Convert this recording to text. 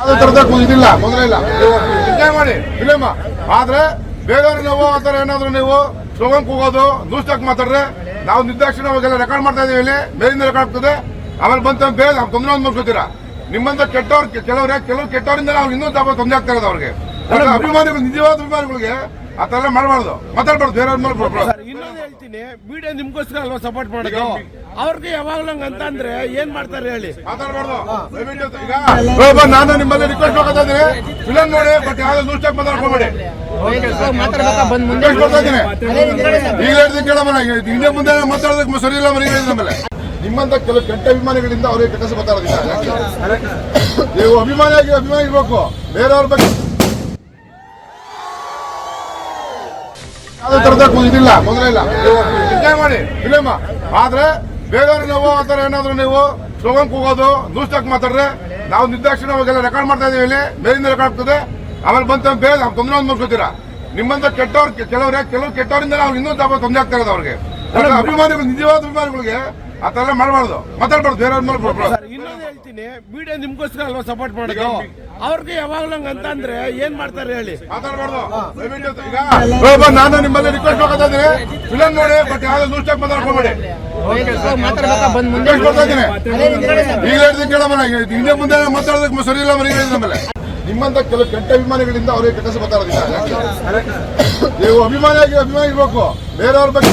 ಅದು ತರದ ಇದಿಲ್ಲ ತೊಂದರೆ ಇಲ್ಲ. ಎಂಜಾಯ್ ಮಾಡಿ ಫಿಲಿಮ್ ಆದ್ರೆ ಬೇರೆಯವ್ರಿಗೆ ನಾವು ಆ ಥರ ಏನಾದ್ರು ನೀವು ಸ್ಲೋಗನ್ ಕೂಗೋದು ನ್ಯೂಸ್ಟಾಕ್ ಮಾತಾಡ್ರೆ ನಾವು ನಿರ್ದಾಕ್ಷಿಣ ಅವಾಗೆಲ್ಲ ರೆಕಾರ್ಡ್ ಮಾಡ್ತಾ ಇದೀವಿ ಇಲ್ಲಿ ಮೇಲಿಂದ ರೆಕಾರ್ಡ್ ಆಗ್ತದೆ. ಆಮೇಲೆ ಬಂತ ಬೇರೆ ನಾವು ತೊಂದರೆ ಒಂದು ಮುಗಿಸ್ತೀರಾ ನಿಮ್ಮಂತ ಕೆಟ್ಟವ್ರು ಕೆಲವ್ರೆ ಕೆಲವು ಕೆಟ್ಟವರಿಂದ ನಾವು ಇನ್ನೂ ತಾಪ ತೊಂದರೆ ಆಗ್ತಾ ಇರೋದು ಅವ್ರಿಗೆ. ಅಭಿಮಾನಿಗಳು ನಿಜವಾದ ಅಭಿಮಾನಿಗಳಿಗೆ ಆ ಎಲ್ಲ ಮಾಡಬಾರ್ದು. ಮಾತಾಡ್ಬಾರ್ದು ಬೇರೆಯವ್ರ ಮೇಲೆ ಇನ್ನೊಂದು ಹೇಳ್ತೀನಿ ಮೀಡಿಯಾ ನಿಮ್ಗೋಸ್ಕರ ಅಲ್ವಾ ಸಪೋರ್ಟ್ ಮಾಡೋದು? ಅವ್ರಿಗೆ ಯಾವಾಗ್ಲೂ ಅಂತಂದ್ರೆ ಏನ್ ಮಾಡ್ತಾರೆ ಹೇಳಿ? ನಾನು ನಿಮ್ಮಲ್ಲಿ ರಿಕ್ವೆಸ್ಟ್ ಮಾಡ್ತಾ ಇದ್ದೀನಿ. ಫಿಲಮ್ ನೋಡಿ ಬಟ್ ಯಾವ್ದು ನ್ಯೂಸ್ ಟೈಪ್ ಮಾತಾಡ್ಕೋಬೇಡಿ ಈಗ ಹೇಳ್ತೀನಿ ಕೇಳಮ್ಮ ಹಿಂದೆ ಮುಂದೆ ಮಾತಾಡೋದಕ್ಕೆ ಸರಿ ಇಲ್ಲ ಮನೆ ಹೇಳಿದ ಮೇಲೆ ನಿಮ್ಮಂತ ಕೆಲವು ಕೆಟ್ಟ ಅಭಿಮಾನಿಗಳಿಂದ ಅವರಿಗೆ ಕೆಟ್ಟ ಮಾತಾಡೋದಿಲ್ಲ. ನೀವು ಅಭಿಮಾನಿಯಾಗಿ ಅಭಿಮಾನಿ ಇರ್ಬೇಕು ಬೇರೆಯವ್ರ ಬಗ್ಗೆ ಯಾವ್ದೇ ತರದ ಇದಿಲ್ಲ ತೊಂದರೆ ಇಲ್ಲ. ಎಂಜಾಯ್ ಮಾಡಿ. ಫಿಲಮ್ ಆದ್ರೆ ಬೇರೆಯವ್ರಿಗೆ ನಾವು ಆ ಥರ ಏನಾದ್ರು ನೀವು ಸ್ಲೋಗನ್ ಕೂಗೋದು ನ್ಯೂಸ್ಟಾಕ್ ಮಾತಾಡ್ರೆ ನಾವು ನಿರ್ದಾಕ್ಷಿಣ ಅವಾಗೆಲ್ಲ ರೆಕಾರ್ಡ್ ಮಾಡ್ತಾ ಇದೀವಿ ಇಲ್ಲಿ ಮೇಲಿಂದ ರೆಕಾರ್ಡ್ ಆಗ್ತದೆ. ಆಮೇಲೆ ಬಂತ ಬೇರೆ ನಾವು ತೊಂದರೆ ಒಂದು ಮುಗಿಸ್ತೀರ ನಿಮ್ಮಂತ ಕೆಟ್ಟವ್ರು ಕೆಲವ್ರೆ ಕೆಲವು ಕೆಟ್ಟವರಿಂದ ನಾವು ಇನ್ನೂ ತಾಪ ತೊಂದರೆ ಆಗ್ತಾ ಇರೋದು ಅವ್ರಿಗೆ. ಅಭಿಮಾನಿಗಳು ನಿಜವಾದ ಅಭಿಮಾನಿಗಳಿಗೆ ಆ ಥರ ಎಲ್ಲ ಮಾಡಬಾರ್ದು. ಮಾತಾಡ್ಬಾರ್ದು ಬೇರೆಯವ್ರ ಮೇಲೆ ಬ- ಸರ್ ಇನ್ನೊಂದು ಹೇಳ್ತೀನಿ. ಮೀಡಿಯಾ ನಿಮ್ಗೋಸ್ಕರ ಅಲ್ವಾ ಸಪೋರ್ಟ್ ಮಾಡೋದು? ಅವ್ರಿಗೆ ಯಾವಾಗ್ಲೂ ಹಂಗ ಅಂತ ಅಂದ್ರೆ ಏನ್ ಮಾಡ್ತಾರೆ ಹೇಳಿ? ಮಾತಾಡ್ಬಾರ್ದು. ದಯವಿಟ್ಟು ಈಗ ಒಬ್ಬ ನಾನು ನಿಮ್ಮಲ್ಲಿ ರಿಕ್ವೆಸ್ಟ್ ಮಾಡ್ತಾ ಇದ್ದೀನಿ. ಫಿಲಮ್ ನೋಡಿ ಬಟ್ ಯಾವ್ದು ನ್ಯೂಸ್ ಚಾಕ್ ಮಾತಾಡ್ಕೊಬೇಡಿ ಮಾತಾಡ್ಬೇಕಾ? ಬಂದ್ ಮುಂದೆ ರಿಕ್ವೆಸ್ಟ್ ಮಾಡ್ತಾ ಇದ್ದೀನಿ. ಈಗ ಹೇಳ್ತೀನಿ ಕೇಳಮ್ಮ ಹಿಂದೆ ಮುಂದೆ ಮಾತಾಡೋದಕ್ಕೆ ಸರಿ ಇಲ್ಲ ಮನೆ ಹೇಳಿದ ಮೇಲೆ ನಿಮ್ಮಂತ ಕೆಲವು ಕೆಟ್ಟ ಅಭಿಮಾನಿಗಳಿಂದ ಅವ್ರಿಗೆ ಕೆಟ್ಟ ಮಾತಾಡೋದಿಲ್ಲ ನೀವು ಅಭಿಮಾನಿಯಾಗಿ ಅಭಿಮಾನಿ ಇರ್ಬೇಕು ಬೇರೆಯವ್ರ ಬಗ್ಗೆ